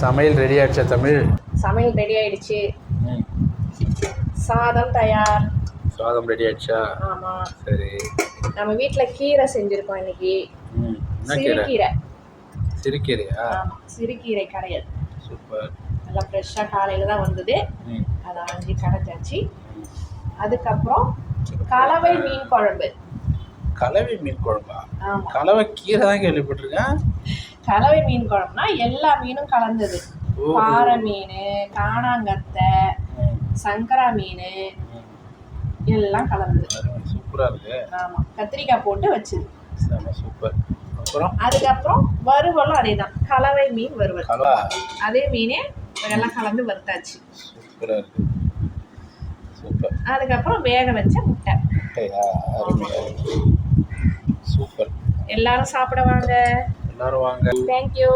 சமையல் ரெடி ஆயிடுச்சா தமிழ்? சமையல் ரெடி ஆயிடுச்சு. சாதம் தயார். சாதம் ரெடி ஆயிடுச்சா? ஆமா. சரி. நம்ம வீட்ல கீரை செஞ்சிருக்கோம் இன்னைக்கு. சிறுகீரை. சிறுக்கீரையா ஆமா சிறுகீரை கடையல். சூப்பர். நல்லா ஃப்ரெஷ்ஷாக காலையில தான் வந்தது. அதை அஞ்சு கடைச்சாச்சு. அதுக்கப்புறம் கலவை மீன் குழம்பு. கலவை மீன் குழம்பா? கலவை கீரை தான் கேள்விப்பட்டிருக்கேன். கலவை மீன் குழம்புனா எல்லா மீனும் கலந்தது. பாறை மீன் காணாங்கத்தை சங்கரா மீன். எல்லாம் கலந்தது. அருமை, சூப்பரா இருக்கு. ஆமா. கத்திரிக்காய் போட்டு வச்சுது. சூப்பர். அப்புறம்? அதுக்கப்புறம் வறுவலும் அதே தான் கலவை மீன் வறுவல். அதே மீனே எல்லாம் கலந்து வறுத்தாச்சு. சூப்பரா இருக்கு. சூப்பர். அதுக்கப்புறம் வேக வச்ச முட்டை. சூப்பர். எல்லாரும் சாப்பிட வாங்க எல்லாரும் வாங்க தேங்க்யூ